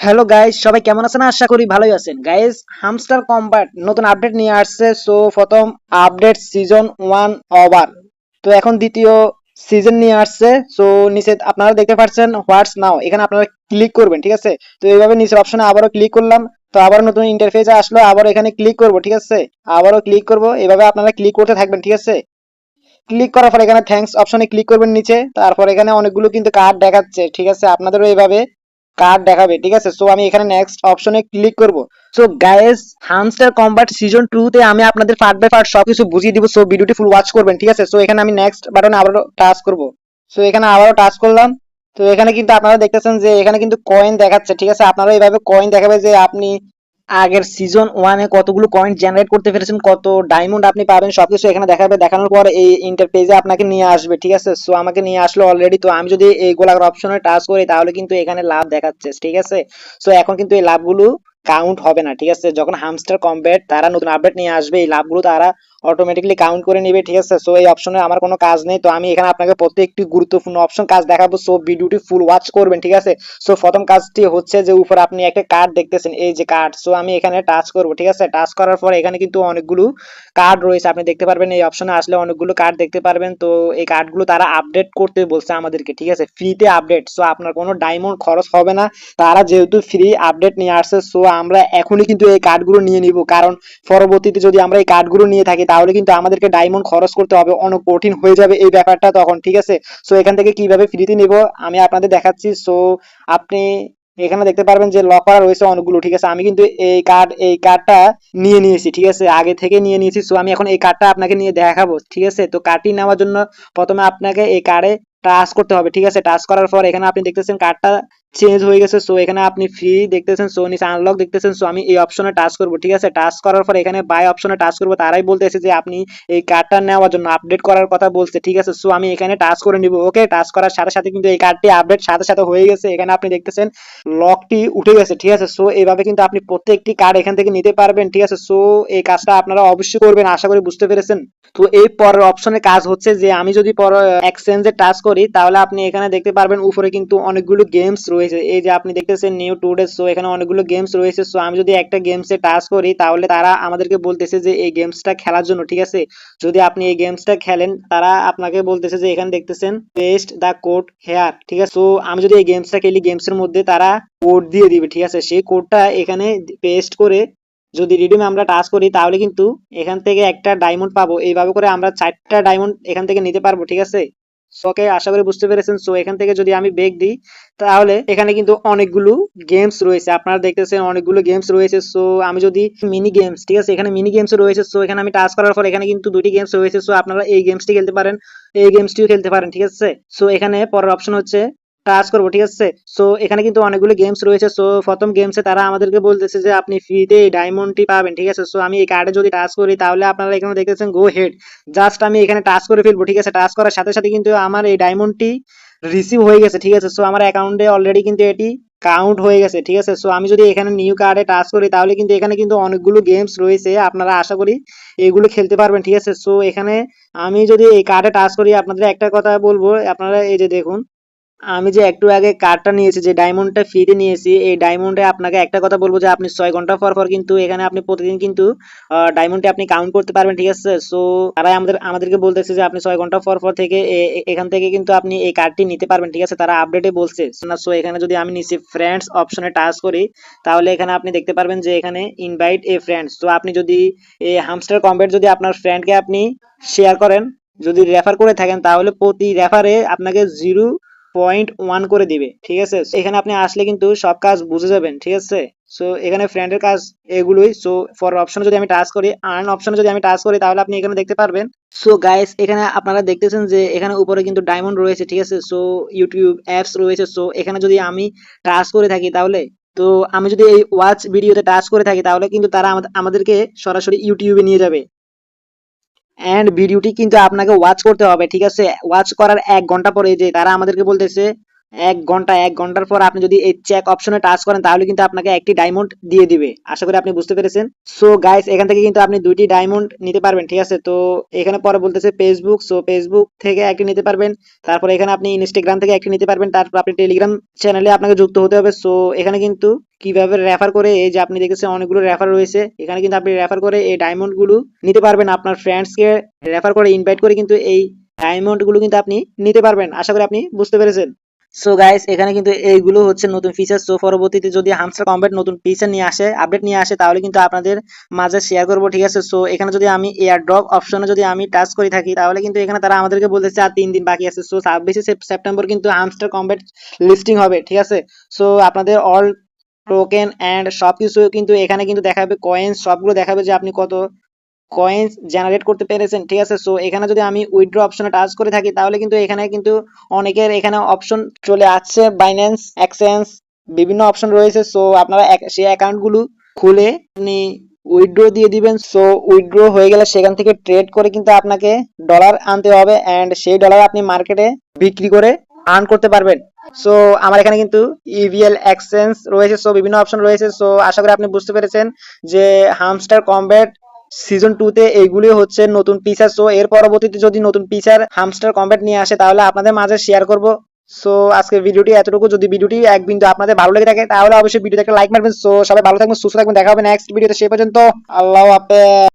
Hello guys সবাই কেমন আছেন? আশা করি ভালোই আছেন। গাইস হামস্টার কম্বাট নতুন আপডেট নিয়ে আসছে। সো প্রথম আপডেট সিজন ওয়ান ওভার তো এখন দ্বিতীয় সিজন নিয়ে আসছে। সো নিচে আপনারা দেখতে পাচ্ছেন হোয়াটস নাও এখানে আপনারা ক্লিক করবেন, ঠিক আছে? তো এইভাবে নিচের অপশনে আবারও ক্লিক করলাম। তো আবার নতুন ইন্টারফেস আসলো। আবার এখানে ক্লিক করব, ঠিক আছে? আবারও ক্লিক করব। এভাবে আপনারা ক্লিক করতে থাকবেন, ঠিক আছে? ক্লিক করার পর এখানে থ্যাঙ্কস অপশনে ক্লিক করবেন নিচে। তারপর এখানে অনেকগুলো কিন্তু কার্ড দেখাচ্ছে, ঠিক আছে? আপনাদেরও এইভাবে কার্ড দেখাবে, ঠিক আছে? সো আমি এখানে নেক্সট অপশনে ক্লিক করব। So guys hamster combat season 2 তে আমি আপনাদের পার্ট বাই পার্ট সবকিছু বুঝিয়ে দিব। সো ভিডিওটি ফুল ওয়াচ করবেন, ঠিক আছে? সো এখানে আমি নেক্সট বাটনে আবারও টাচ করব। সো এখানে আবারও টাচ করলাম। তো, এখানে কিন্তু আপনারা দেখতেছেন যে, এখানে কিন্তু কয়েন দেখাচ্ছে, ঠিক আছে? আপনারা এইভাবে কয়েন দেখাবে যে, আপনি আগের সিজন ওয়ানে কতগুলো কয়েন জেনারেট করতে পেরেছেন, কত ডায়মন্ড আপনি পাবেন, সবকিছু এখানে দেখাবে, দেখানোর পর এই ইন্টারপেজে আপনাকে নিয়ে আসবে, ঠিক আছে? সো আমাকে নিয়ে আসলো অলরেডি তো আমি যদি এই গোলাকার অপশনে টাচ করি, তাহলে কিন্তু এখানে লাভ দেখাচ্ছে, ঠিক আছে? সো এখন কিন্তু এই লাভগুলো কাউন্ট হবে না, ঠিক আছে? যখন হামস্টার কমব্যাট তারা নতুন আপডেট নিয়ে আসবে, এই লাভগুলো তারা অটোমেটিকলি কাউন্ট করে নেবে, ঠিক আছে? সো এই অপশনে আমার কোনো কাজ নেই। তো আমি এখানে আপনাকে প্রত্যেকটি গুরুত্বপূর্ণ অপশন কাজ দেখাবো। সো ভিডিওটি ফুল ওয়াচ করবেন, ঠিক আছে? সো প্রথম কাজটি হচ্ছে যে, উপরে আপনি একটা কার্ড দেখতেছেন, এই যে কার্ড সো আমি এখানে টাচ করব, ঠিক আছে? টাচ করার পর এখানে কিন্তু অনেকগুলো কার্ড রয়েছে। আপনি দেখতে পারবেন, এই অপশনে আসলে অনেকগুলো কার্ড দেখতে পারবেন। তো, এই কার্ডগুলো তারা আপডেট করতে বলছে আমাদেরকে, ঠিক আছে? ফ্রিতে আপডেট সো আপনার কোনো ডায়মন্ড খরচ হবে না। তারা যেহেতু ফ্রি আপডেট নিয়ে আসছে সো আমরা এখনই কিন্তু এই কার্ডগুলো নিয়ে নিব। কারণ, পরবর্তীতে যদি আমরা এই কার্ডগুলো নিয়ে থাকি তাহলে কিন্তু আমাদেরকে ডায়মন্ড খরচ করতে হবে, অনেক কঠিন হয়ে যাবে এই ব্যাপারটা তখন, ঠিক আছে? সো এখান থেকে কীভাবে ফ্রিতে নিব? আমি আপনাদের দেখাচ্ছি। সো আপনি এখানে দেখতে পারবেন যে লক করা রয়েছে অনেকগুলো, ঠিক আছে? আমি কিন্তু এই কার্ড এই কার্ডটা নিয়ে নিয়েছি, ঠিক আছে? আগে থেকে নিয়ে নিয়েছি। সো আমি এখন এই কার্ডটা আপনাকে নিয়ে দেখাবো, ঠিক আছে? তো কার্ডটি নেওয়ার জন্য প্রথমে আপনাকে এই কার্ডে টাচ করতে হবে, ঠিক আছে? টাচ করার পর এখানে আপনি দেখতেছেন কার্ডটা চেঞ্জ হয়ে গেছে সো এখানে আপনি ফ্রি দেখতেছেন সো নিচে আনলক দেখতেছেন সো আমি এই অপশনে টাচ করব, ঠিক আছে? টাচ করার পর এখানে বাই অপশনে টাচ করব, তারাই বলতেছে যে আপনি এই কার্ডটা নেওয়ার জন্য আপডেট করার কথা বলছে, ঠিক আছে? সো আমি এখানে টাচ করে নিব ওকে টাচ করার সাথে সাথে কিন্তু এই কার্ডটি আপডেট সাথে সাথে হয়ে গেছে, এখানে আপনি দেখতেছেন লকটি উঠে গেছে, ঠিক আছে? সো এইভাবে কিন্তু আপনি প্রত্যেকটি কার্ড এখান থেকে নিতে পারবেন, ঠিক আছে? সো এই কাজটা আপনারা অবশ্যই করবেন, আশা করি বুঝতে পেরেছেন? তো এই পরের অপশনে কাজ হচ্ছে যে আমি যদি পর এক্সচেঞ্জে টাচ করি, তাহলে আপনি এখানে দেখতে পারবেন উপরে কিন্তু অনেকগুলো গেমস রয়েছে এই যে আপনি দেখতেছেন নিউ টু ডেজ সো এখানে অনেকগুলো গেমস রয়েছে। সো আমি যদি একটা গেমসে টাচ করি, তাহলে তারা আমাদেরকে বলতেছে যে এই গেমসটা খেলার জন্য, ঠিক আছে? যদি আপনি এই গেমসটা খেলেন, তারা আপনাকে বলতেছে যে এখানে দেখতেছেন দ্য কোড হেয়ার ঠিক আছে? তো আমি যদি এই গেমসটা খেলি গেমসের মধ্যে তারা কোড দিয়ে দিবে, ঠিক আছে? সেই কোডটা এখানে পেস্ট করে যদি রিডিমে আমরা টাচ করি, তাহলে কিন্তু এখান থেকে একটা ডায়মন্ড পাবো। এইভাবে করে আমরা চারটা ডায়মন্ড এখান থেকে নিতে পারব, ঠিক আছে? ওকে আশা করি বুঝতে পেরেছেন। সো এখান থেকে যদি আমি বেগ দিই, তাহলে এখানে কিন্তু অনেকগুলো গেমস রয়েছে। আপনারা দেখতেছেন অনেকগুলো গেমস রয়েছে। সো আমি যদি মিনি গেমস ঠিক আছে? এখানে মিনি গেমস রয়েছে। সো এখানে আমি টাচ করার পর এখানে কিন্তু দুটি গেমস রয়েছে। সো আপনারা এই গেমসটি খেলতে পারেন। এই গেমসটিও খেলতে পারেন, ঠিক আছে? সো এখানে পরের অপশন হচ্ছে টাচ করব, ঠিক আছে? সো এখানে কিন্তু অনেকগুলো গেমস রয়েছে। সো প্রথম গেমসে তারা আমাদেরকে বলতেছে যে, আপনি ফ্রিতে ডায়মন্ডটি পাবেন, ঠিক আছে? সো আমি এই কার্ডে যদি টাচ করি, তাহলে আপনারা এখানে দেখতেছেন গো হেড জাস্ট আমি এখানে টাচ করে ফেলব, ঠিক আছে? টাচ করার সাথে সাথে কিন্তু আমার এই ডায়মন্ডটি রিসিভ হয়ে গেছে, ঠিক আছে? সো আমার অ্যাকাউন্টে অলরেডি কিন্তু এটি কাউন্ট হয়ে গেছে, ঠিক আছে? সো আমি যদি এখানে নিউ কার্ডে টাচ করি, তাহলে কিন্তু এখানে কিন্তু অনেকগুলো গেমস রয়েছে। আপনারা আশা করি এগুলো খেলতে পারবেন, ঠিক আছে? সো এখানে আমি যদি এই কার্ডে টাচ করি, আপনাদের একটা কথা বলব। আপনারা এই যে দেখুন আমি যে একটু আগে কার্ডটা নিয়েছি, যে ডায়মন্ডটা ফ্রিতে নিয়েছি, এই ডায়মন্ডে আপনাকে একটা কথা বলব যে আপনি ছয় ঘণ্টা পর পর কিন্তু এখানে আপনি প্রতিদিন কিন্তু ডায়মন্ডে আপনি কাউন্ট করতে পারবেন, ঠিক আছে? সো তারাই আমাদের, আমাদেরকে বলতেছে যে আপনি ছয় ঘণ্টা পর পর থেকে এখান থেকে কিন্তু আপনি এই কার্ডটি নিতে পারবেন, ঠিক আছে? তারা আপডেটে বলছে। না সো এখানে যদি আমি নিচে ফ্রেন্ডস অপশনে টাচ করি, তাহলে এখানে আপনি দেখতে পারবেন যে এখানে ইনভাইট এ ফ্রেন্ডস তো আপনি যদি এই হামস্টার কম্বেট যদি আপনার ফ্রেন্ডকে আপনি শেয়ার করেন, যদি রেফার করে থাকেন, তাহলে প্রতি রেফারে আপনাকে জিরো পয়েন্ট ওয়ান করে দিবে, ঠিক আছে? এখানে আপনি আসলে কিন্তু সব কাজ বুঝে যাবেন, ঠিক আছে? সো এখানে ফ্রেন্ডের কাজ এগুলোই। সো ফর অপশনে যদি আমি টাচ করি আর্ন অপশনে যদি আমি টাচ করি, তাহলে আপনি এখানে দেখতে পারবেন। সো গাইস এখানে আপনারা দেখতেছেন যে এখানে উপরে কিন্তু ডায়মন্ড রয়েছে, ঠিক আছে? সো ইউটিউব অ্যাপস রয়েছে। সো এখানে যদি আমি টাচ করে থাকি তাহলে, তো আমি যদি এই ওয়াচ ভিডিওতে টাচ করে থাকি, তাহলে কিন্তু তারা আমাদেরকে সরাসরি ইউটিউবে নিয়ে যাবে। এন্ড ভিডিওটি কিন্তু আপনাকে ওয়াচ করতে হবে, ঠিক আছে? ওয়াচ করার এক ঘণ্টা পরে যে তারা আমাদেরকে বলতেছে এক ঘণ্টা, এক ঘণ্টার পর আপনি যদি এই চেক অপশনে টাচ করেন, তাহলে কিন্তু আপনাকে একটি ডায়মন্ড দিয়ে দিবে। আশা করি আপনি বুঝতে পেরেছেন। সো গাইস এখান থেকে কিন্তু আপনি দুইটি ডায়মন্ড নিতে পারবেন, ঠিক আছে? তো, এখানে পরে বলতেছে ফেসবুক সো ফেসবুক থেকে একটি নিতে পারবেন। তারপর এখানে আপনি ইনস্টাগ্রাম থেকে একটি নিতে পারবেন। তারপর আপনি টেলিগ্রাম চ্যানেলে আপনাকে যুক্ত হতে হবে। সো এখানে কিন্তু কীভাবে রেফার করে, এই যে আপনি দেখেছেন অনেকগুলো রেফার রয়েছে। এখানে কিন্তু আপনি রেফার করে এই ডায়মন্ডগুলো নিতে পারবেন। আপনার ফ্রেন্ডসকে রেফার করে ইনভাইট করে কিন্তু এই ডায়মন্ডগুলো কিন্তু আপনি নিতে পারবেন। আশা করি আপনি বুঝতে পেরেছেন। সো গাইস এখানে কিন্তু এইগুলো হচ্ছে নতুন ফিচার সো পরবর্তীতে যদি হামস্টার কম্বেট নতুন ফিচার নিয়ে আসে আপডেট নিয়ে আসে, তাহলে কিন্তু আপনাদের মাঝে শেয়ার করব, ঠিক আছে? সো এখানে যদি আমি এয়ার ড্রপ অপশনে যদি আমি টাচ করে থাকি, তাহলে কিন্তু এখানে তারা আমাদেরকে বলতেছে, আর তিন দিন বাকি আছে। সো ছাব্বিশে সেপ্টেম্বর কিন্তু হামস্টার কম্বেট লিস্টিং হবে, ঠিক আছে? সো আপনাদের অল টোকেন অ্যান্ড সব কিছু কিন্তু এখানে কিন্তু দেখাবে কয়েন সবগুলো দেখাবে যে আপনি কত কয়েন্স জেনারেট করতে পেরেছেন, ঠিক আছে? সো এখানে যদি আমি উইথড্র অপশনে টাচ করে থাকি, তাহলে কিন্তু এখানে কিন্তু অনেকের এখানে অপশন চলে আসছে। বাইন্যান্স এক্সচেঞ্জ বিভিন্ন অপশন রয়েছে। সো আপনারা সেই অ্যাকাউন্টগুলো খুলে আপনি উইথড্র দিয়ে দিবেন। সো উইথড্র হয়ে গেলে সেখান থেকে ট্রেড করে কিন্তু আপনাকে ডলার আনতে হবে অ্যান্ড সেই ডলার আপনি মার্কেটে বিক্রি করে আর্ন করতে পারবেন। সো আমার এখানে কিন্তু ইভিএল এক্সচেঞ্জ রয়েছে। সো বিভিন্ন অপশন রয়েছে। সো আশা করি আপনি বুঝতে পেরেছেন যে হামস্টার কমব্যাট সিজন টু তে এইগুলি হচ্ছে নতুন পিসার সো এর পরবর্তীতে যদি নতুন পিসার হামস্টার কমব্যাট নিয়ে আসে, তাহলে আপনাদের মাঝে শেয়ার করব। সো আজকে ভিডিওটি এতটুকু। যদি ভিডিওটি এক বিন্দু আপনাদের ভালো লেগে থাকে, তাহলে অবশ্যই ভিডিওতে একটা লাইক মারবেন। সো সবাই ভালো থাকবেন, সুস্থ থাকবেন। দেখা হবে নেক্সট ভিডিওতে সে পর্যন্ত আল্লাহ হাফেজ।